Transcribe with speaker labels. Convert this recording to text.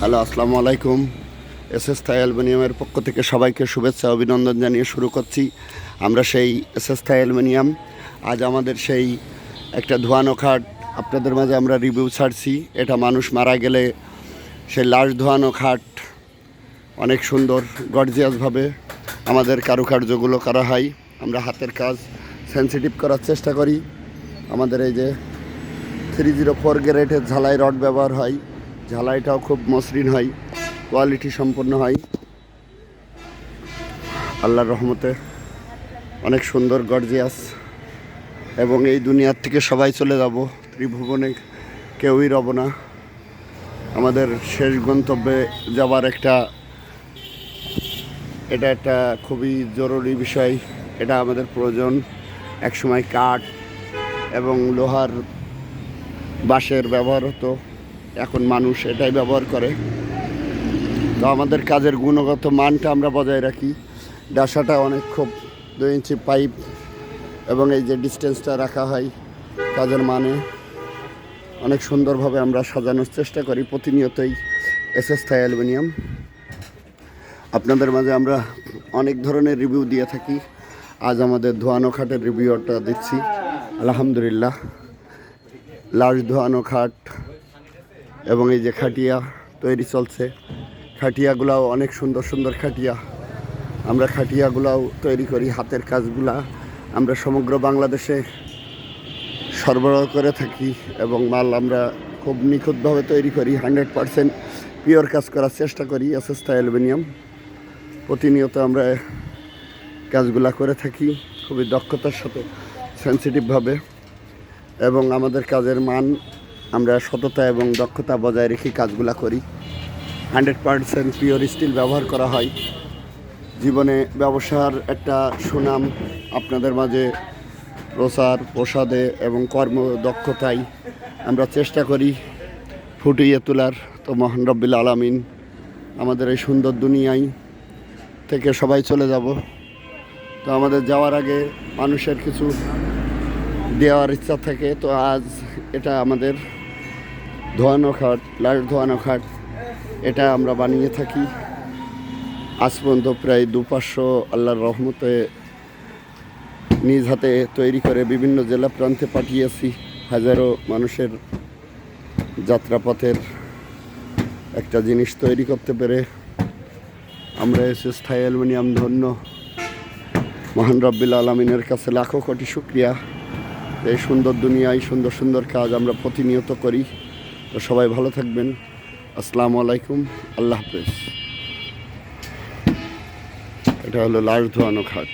Speaker 1: Hello, আসসালামু আলাইকুম। S S থাই অ্যালুমিনিয়ামের পক্ষ থেকে সবাইকে শুভেচ্ছা, অভিনন্দন জানিয়ে শুরু করছি। আমরা সেই এস এস থাই অ্যালুমিনিয়াম, আজ আমাদের সেই একটা ধোয়ানো খাট আপনাদের মাঝে আমরা রিভিউ ছাড়ছি। এটা মানুষ মারা গেলে সেই লাশ ধোয়ানো খাট অনেক সুন্দর, গর্জিয়াসভাবে আমাদের কারুকার্যগুলো করা হয়। আমরা হাতের কাজ সেন্সিটিভ করার চেষ্টা করি। আমাদের এই যে থ্রি জিরো ফোর গ্রেডের ঝালাই রড ব্যবহার হয়। ঝালাইটাও খুব মসৃণ হয় কোয়ালিটি সম্পন্ন হয়। আল্লাহর রহমতে অনেক সুন্দর গর্জিয়াস এবং এই দুনিয়ার থেকে সবাই চলে যাব, ত্রিভুবনে কেউই রব না। আমাদের শেষ গন্তব্যে যাবার একটা, এটা একটা খুবই জরুরি বিষয়, এটা আমাদের প্রয়োজন। একসময় কাঠ এবং লোহার বাঁশের ব্যবহার হতো। এখন মানুষ এটাই ব্যবহার করে। তো আমাদের কাজের গুণগত মানটা আমরা বজায় রাখি। ডাসাটা অনেক খুব দুই ইঞ্চি পাইপ এবং এই যে ডিস্টেন্সটা রাখা হয় কাজের মানে অনেক সুন্দরভাবে আমরা সাজানোর চেষ্টা করি প্রতিনিয়তই এসএস থাই অ্যালুমিনিয়াম। আপনাদের মাঝে আমরা অনেক ধরনের রিভিউ দিয়ে থাকি। আজ আমাদের ধোয়ানো খাটের রিভিউটা দিচ্ছি। আলহামদুলিল্লাহ। লাশ ধোয়ানো খাট এবং এই যে খাটিয়া তৈরি চলছে। খাটিয়াগুলাও অনেক সুন্দর সুন্দর খাটিয়া। আমরা খাটিয়াগুলাও তৈরি করি, হাতের কাজগুলা আমরা সমগ্র বাংলাদেশে সরবরাহ করে থাকি এবং মাল আমরা খুব নিখুঁতভাবে তৈরি করি। হান্ড্রেড পারসেন্ট পিওর কাজ করার চেষ্টা করি এসএসটা অ্যালুমিনিয়াম। প্রতিনিয়ত আমরা কাজগুলা করে থাকি, খুবই দক্ষতার সাথে সেন্সিটিভভাবে এবং আমাদের কাজের মান আমরা সততা এবং দক্ষতা বজায় রেখে কাজগুলা করি। হান্ড্রেড পারসেন্ট পিওর স্টিল ব্যবহার করা হয়। জীবনে ব্যবসার একটা সুনাম আপনাদের মাঝে প্রসার প্রসাদে এবং কর্ম দক্ষতায় আমরা চেষ্টা করি ফুটিয়ে তোলার। তো মহান রব্বিল আলামিন আমাদের এই সুন্দর দুনিয়ায় থেকে সবাই চলে যাব। তো আমাদের যাওয়ার আগে মানুষের কিছু দেওয়ার ইচ্ছা থাকে, তো আজ এটা আমাদের ধোয়ানো খাট লাশ ধোয়ানো খাট, এটা আমরা বানিয়ে থাকি। আজ পর্যন্ত প্রায় দু পাঁচশো আল্লাহর রহমতে নিজ হাতে তৈরি করে বিভিন্ন জেলা প্রান্তে পাঠিয়েছি, হাজারো মানুষের যাত্রাপথের একটা জিনিস তৈরি করতে পেরে। আমরা এসে স্থায়ী অ্যালুমিনিয়াম ধন্য মহান রব্বিল আলমিনের কাছে লাখো কোটি শুক্রিয়া। এই সুন্দর দুনিয়ায় সুন্দর সুন্দর কাজ আমরা প্রতিনিয়ত করি। তো সবাই ভালো থাকবেন। আসসালামু আলাইকুম। আল্লাহ হাফেজ। এটা হলো লাশ ধোয়ানো খাট।